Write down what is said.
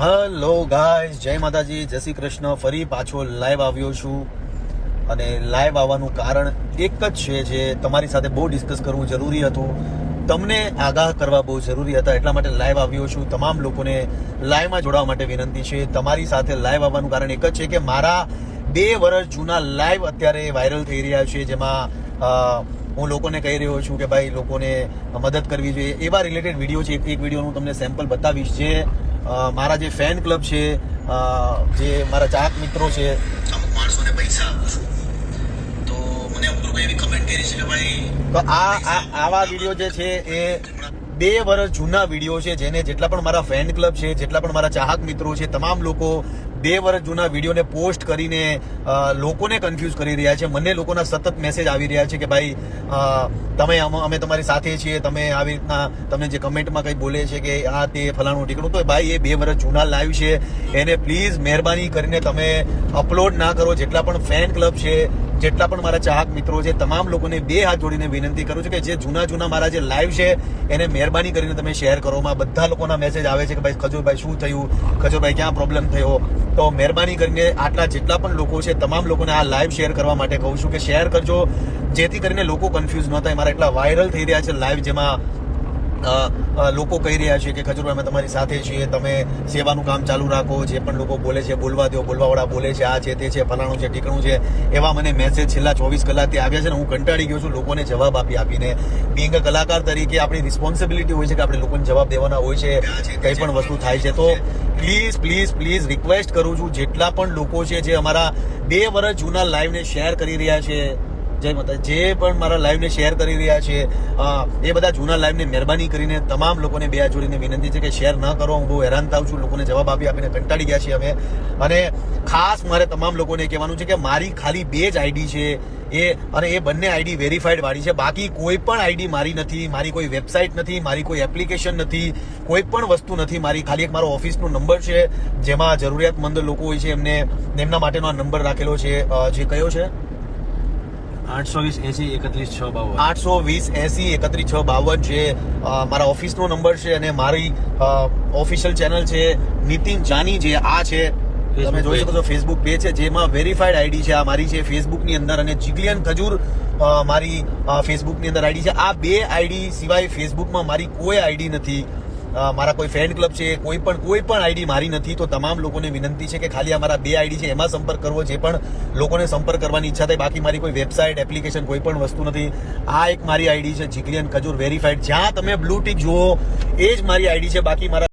Hello ગાય જય માતાજી, જય શ્રી કૃષ્ણ. ફરી પાછો લાઈવ આવ્યો છું. અને લાઈવ આવવાનું કારણ એક જ છે જે તમારી સાથે બહુ ડિસ્કસ કરવું જરૂરી હતું. તમને આગાહ કરવા બહુ જરૂરી હતા, એટલા માટે લાઈવ આવ્યો છું. તમામ લોકોને લાઈવમાં જોડાવા માટે વિનંતી છે. તમારી સાથે લાઈવ આવવાનું કારણ એક જ છે કે મારા બે વર્ષ જૂના લાઈવ અત્યારે વાયરલ થઈ રહ્યા છે, જેમાં હું લોકોને કહી રહ્યો છું કે ભાઈ, લોકોને મદદ કરવી જોઈએ. એવા રિલેટેડ વીડિયો છે. એક વીડિયો હું તમને સેમ્પલ બતાવીશ જે મારા જે ફેન ક્લબ છે જે મારા ચાહક મિત્રો છે. અમુક માણસોને પૈસા તો મને અમુક લોકો એવી કમેન્ટ કરી છે કે ભાઈ તો આ આ આવા વીડિયો જે છે એ બે વર્ષ જૂના વીડિયો છે જેને જેટલા પણ મારા ફેન ક્લબ છે જેટલા પણ મારા ચાહક મિત્રો છે તમામ લોકો બે વર્ષ જૂના વિડીયોને પોસ્ટ કરીને લોકોને કન્ફ્યુઝ કરી રહ્યા છે. મને લોકોના સતત મેસેજ આવી રહ્યા છે કે ભાઈ તમે અમે તમારી સાથે છીએ, તમે આવી રીતના તમને જે કમેન્ટમાં કંઈ બોલે છે કે આ તે ફલાણું ઠીકણું તો ભાઈ, એ બે વર્ષ જૂના લાઈવ છે. એને પ્લીઝ મહેરબાની કરીને તમે અપલોડ ના કરો. જેટલા પણ ફેન ક્લબ છે, જેટલા પણ મારા ચાહક મિત્રો છે, તમામ લોકોને બે હાથ જોડીને વિનંતી કરું છું કે જે જૂના જૂના મારા જે લાઈવ છે, એને મહેરબાની કરીને તમે શેર કરો. બધા લોકોના મેસેજ આવે છે કે ભાઈ, ખજુરભાઈ, શું થયું? ખજુરભાઈ, ક્યાં પ્રોબ્લેમ થયો? તો મહેરબાની કરીને આટલા જેટલા પણ લોકો છે, તમામ લોકોને આ લાઈવ શેર કરવા માટે કહું છું કે શેર કરજો, જેથી કરીને લોકો કન્ફ્યુઝ ન થાય. મારા એટલા વાયરલ થઈ રહ્યા છે લાઈવ જેમાં લોકો કહી રહ્યા છે કે ખજૂરભાઈ અમે તમારી સાથે છીએ, તમે સેવાનું કામ ચાલુ રાખો, જે પણ લોકો બોલે છે, બોલવા દો, બોલવાવાળા બોલે છે, આ છે, તે છે, ફલાણું છે, ટીકણું છે, એવા મને મેસેજ છેલ્લા ચોવીસ કલાકથી આવ્યા છે ને હું કંટાળી ગયો છું લોકોને જવાબ આપી આપીને. બિંગ કલાકાર તરીકે આપણી રિસ્પોન્સિબિલિટી હોય છે કે આપણે લોકોને જવાબ દેવાના હોય છે, કંઈ પણ વસ્તુ થાય છે. તો પ્લીઝ પ્લીઝ પ્લીઝ રિક્વેસ્ટ કરું છું, જેટલા પણ લોકો છે જે અમારા બે વર્ષ જૂના લાઈવને શેર કરી રહ્યા છે જય માતા જે પણ મારા લાઈવને શેર કરી રહ્યા છે એ બધા જૂના લાઈવને મહેરબાની કરીને તમામ લોકોને બે હાથ જોડીને વિનંતી છે કે શેર ન કરો. હું બહુ હેરાન થાઉં છું, લોકોને જવાબ આપી આપીને કંટાળી ગયા છીએ અમે. અને ખાસ મારે તમામ લોકોને કહેવાનું છે કે મારી ખાલી બે જ આઈડી છે. એ, અને એ બંને આઈડી વેરીફાઈડ વાળી છે. બાકી કોઈ પણ આઈડી મારી નથી, મારી કોઈ વેબસાઇટ નથી, મારી કોઈ એપ્લિકેશન નથી, કોઈ પણ વસ્તુ નથી મારી. ખાલી એક મારો ઓફિસનો નંબર છે, જેમાં જરૂરિયાતમંદ લોકો હોય છે એમને, એમના માટેનો આ નંબર રાખેલો છે. જે કયો છે? આઠસો વીસ એસી એકત્રીસ છ બાવન. આઠસો વીસ એસી એકત્રીસ છ બાવન છે મારા ઓફિસનો નંબર છે અને મારી ઓફિશિયલ ચેનલ છે નીતિન જાની જે આ છે. તમે જોઈ શકો છો ફેસબુક પેજ છે જેમાં વેરીફાઈડ આઈડી છે આ મારી છે ફેસબુકની અંદર અને જીગલિયન ખજૂર મારી ફેસબુકની અંદર આઈડી છે. આ બે આઈડી સિવાય ફેસબુકમાં મારી કોઈ આઈડી નથી. મારા કોઈ ફેન ક્લબ છે, કોઈ પણ કોઈ પણ આઈડી મારી નથી, તો તમામ લોકોને વિનંતી છે કે ખાલી અમારા બે આઈડી છે, એમાં સંપર્ક કરવો, જે પણ લોકોને સંપર્ક કરવાની ઈચ્છા થાય, બાકી મારી કોઈ વેબસાઇટ એપ્લિકેશન કોઈ પણ વસ્તુ નથી. આ એક મારી આઈડી છે, જીગલિયન ખજૂર વેરીફાઈડ જ્યાં તમે બ્લુ ટીક જુઓ, એ જ મારી આઈડી છે, બાકી મારા